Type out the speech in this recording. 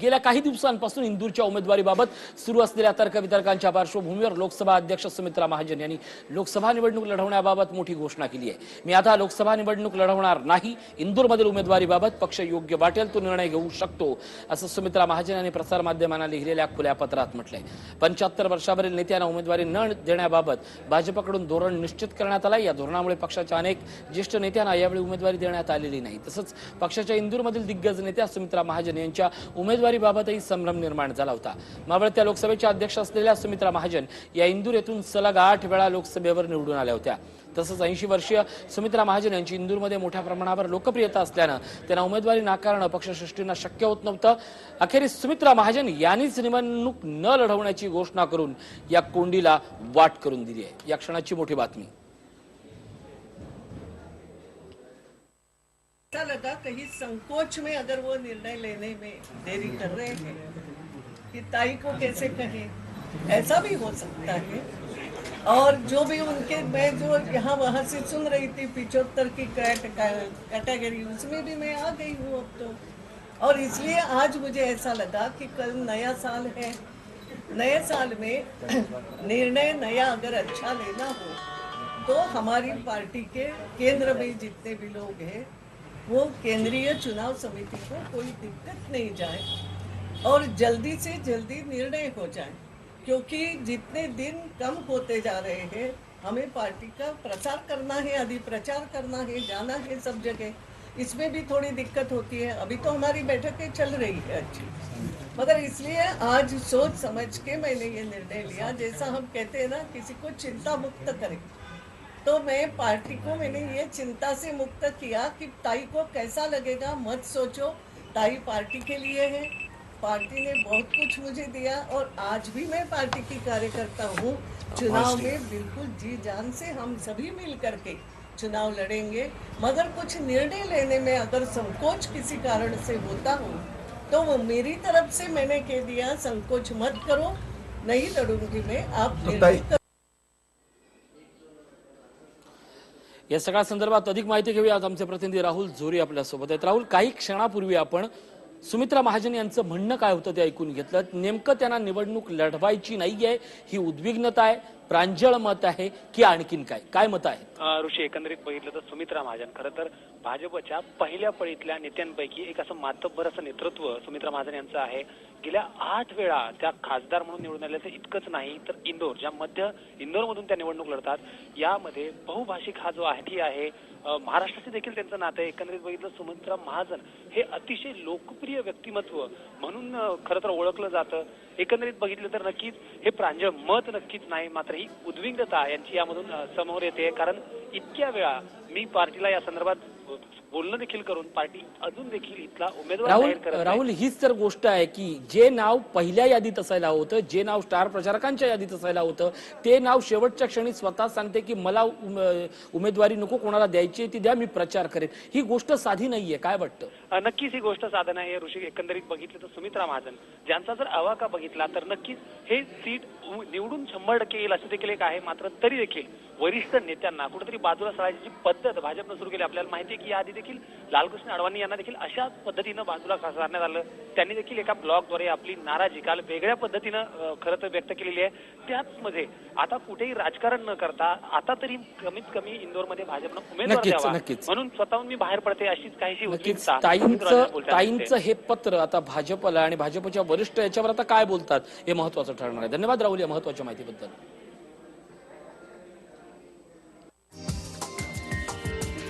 गेल्या काही दिवसांपासून इंदूरच्या उमेदवारीबाबत सुरू असलेल्या तर्कवितर्कांच्या पार्श्वभूमीवर लोकसभा अध्यक्ष सुमित्रा महाजन यांनी लोकसभा निवडणूक लढवण्याबाबत मोठी घोषणा केली आहे. मी आता लोकसभा निवडणूक लढवणार नाही इंदूरमधील उमेदवारीबाबत पक्ष योग्य वाटेल तो निर्णय घेऊ शकतो असं सुमित्रा महाजन यांनी प्रसारमाध्यमांना लिहिलेल्या खुल्या पत्रात म्हटलंय. पंच्याहत्तर वर्षावरील नेत्यांना उमेदवारी न देण्याबाबत भाजपकडून धोरण निश्चित करण्यात आलं या धोरणामुळे पक्षाच्या अनेक ज्येष्ठ नेत्यांना यावेळी उमेदवारी देण्यात आलेली नाही. तसंच पक्षाच्या इंदूरमधील दिग्गज नेत्या सुमित्रा महाजन यांच्या उमेदवारीबाबतही संभ्रम निर्माण झाला होता. मावळत्या लोकसभेच्या अध्यक्ष असलेल्या सुमित्रा महाजन या इंदूर येथून सलग आठ वेळा लोकसभेवर निवडून आल्या होत्या. तसंच ऐंशी वर्षीय सुमित्रा महाजन यांची इंदूरमध्ये मोठ्या प्रमाणावर लोकप्रियता असल्यानं त्यांना उमेदवारी नाकारणं पक्षसृष्टींना शक्य होत नव्हतं. अखेरीस सुमित्रा महाजन यांनीच निवडणूक न लढवण्याची घोषणा करून या कोंडीला वाट करून दिली आहे. या क्षणाची मोठी बातमी. ऐसा लगा कहीं संकोच में अगर वो निर्णय लेने में देरी कर रहे हैं कि ताई को कैसे कहें। ऐसा भी हो सकता है। और जो भी उनके, मैं जो यहाँ वहाँ से सुन रही थी पिछहत्तर की कैट- कैटेगरी, उसमें भी मैं आ गई हूँ अब तो। और इसलिए आज मुझे ऐसा लगा कि कल नया साल है। नए साल में निर्णय नया अगर अच्छा लेना हो तो हमारी पार्टी के केंद्र में जितने भी लोग हैं वो केंद्रीय चुनाव समिति को कोई दिक्कत नहीं जाए और जल्दी से जल्दी निर्णय हो जाए, क्योंकि जितने दिन कम होते जा रहे हैं, हमें पार्टी का प्रचार करना है अधि प्रचार करना है, जाना है सब जगह, इसमें भी थोड़ी दिक्कत होती है। अभी तो हमारी बैठकें चल रही है अच्छी। मगर इसलिए आज सोच समझ के मैंने ये निर्णय लिया। जैसा हम कहते हैं ना, किसी को चिंता मुक्त करें। तो मैं पार्टी को मैंने ये चिंता से मुक्त किया कि ताई को कैसा लगेगा मत सोचो ताई पार्टी के लिए है। पार्टी ने बहुत कुछ मुझे दिया और आज भी मैं पार्टी की कार्यकर्ता हूँ। चुनाव में बिल्कुल जी जान से हम सभी मिल करके चुनाव लड़ेंगे। मगर कुछ निर्णय लेने में अगर संकोच किसी कारण से होता हो तो वो मेरी तरफ़ से मैंने कह दिया संकोच मत करो नहीं लड़ूँगी मैं। आप या सगळ्या संदर्भात अधिक माहिती घेऊया आज आमचे प्रतिनिधी राहुल झोरी आपल्यासोबत आहेत. राहुल काही क्षणापूर्वी आपण सुमित्रा महाजन यांचं म्हणणं काय होतं ते ऐकून घेतलं. नेमकं त्यांना निवडणूक लढवायची नाहीये ही उद्विग्नता आहे. प्रांजळ मत आहे की आणखीन काय? काय मत आहे? ऋषी एकंदरीत बघितलं तर सुमित्रा महाजन. खरं तर भाजपच्या पहिल्या फळीतल्या नेत्यांपैकी एक असं मातब्बर असं नेतृत्व सुमित्रा महाजन यांचं आहे. गेल्या आठ वेळा त्या खासदार म्हणून निवडून आल्याचं इतकंच नाही तर इंदोर ज्या मध्य इंदोरमधून त्या निवडणूक लढतात यामध्ये बहुभाषिक हा जो आहे ती आहे. महाराष्ट्राचे देखील त्यांचं नातं आहे. एकंदरीत बघितलं सुमित्रा महाजन हे अतिशय लोकप्रिय व्यक्तिमत्व म्हणून खरं तर ओळखलं जातं. एकंदरीत बघितलं तर नक्कीच हे प्रांजळ मत नक्कीच नाही मात्र ही उद्विग्नता यांची यामधून समोर येते. कारण इतक्या वेळा मी पार्टीला या संदर्भात बोलणं देखील करून पार्टी अजून देखील इथला उमेदवार राहुल हीच तर गोष्ट आहे की जे नाव पहिल्या यादीत असायला होतं जे नाव स्टार प्रचारकांच्या यादीत असायला होतं ते नाव शेवटच्या क्षणी स्वतः सांगते की मला उम- उमेदवारी नको कोणाला द्यायची ती द्या मी प्रचार करेन. ही गोष्ट साधी नाहीये काय वाटतं? नक्कीच ही गोष्ट साधन आहे ऋषी एकंदरीत बघितलं तर सुमित्रा महाजन ज्यांचा जर अवाका बघितला तर नक्कीच हे सीट निवडून शंभर टक्के येईल असं देखील एक आहे. मात्र तरी देखील वरिष्ठ नेत्यांना कुठेतरी बाजूला सरायची जी पद्धत भाजपनं सुरू केली आपल्याला माहिती आहे की याआधी देखील लालकृष्ण अडवाणी यांना देखील अशाच पद्धतीनं बाजूला करण्यात आलं. त्यांनी देखील एका ब्लॉगद्वारे आपली नाराजी काल वेगळ्या पद्धतीनं खरं तर व्यक्त केलेली आहे. त्याच मध्ये आता कुठेही राजकारण न करता आता तरी कमीत कमी इंदोरमध्ये भाजपनं उमेदवार द्यावा. म्हणून स्वतःहून मी बाहेर पडते अशीच काहीशी ताईंचं. हे पत्र आता भाजपला आणि भाजपच्या वरिष्ठ याच्यावर आता काय बोलतात हे महत्वाचं ठरणार आहे. धन्यवाद राहुल या महत्त्वाच्या माहितीबद्दल.